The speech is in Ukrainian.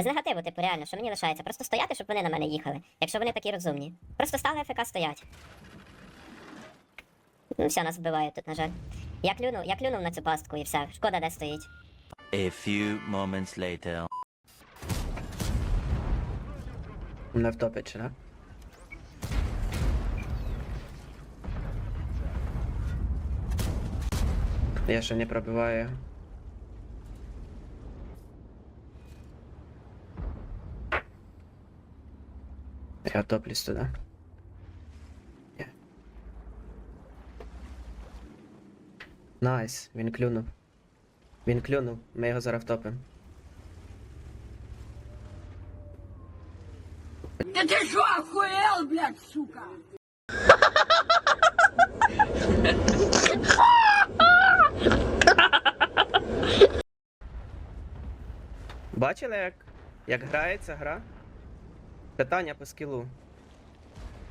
Без негативу, типу, реально, що мені лишається? Просто стояти, щоб вони на мене їхали, якщо вони такі розумні. Просто стали ФК стоять. Ну, все, нас вбивають тут, на жаль. Я клюнув, я клюнув на цю пастку і все. Шкода, де стоїть. A few moments later. Не втопить, чи не? Я ще не пробиваю. Я топлюсь туди. Є. Найс, він клюнув. Він клюнув, ми його зараз втопимо. Да ты что, охуел, блядь, сука? Бачили, як, як грається гра? Питання по скілу.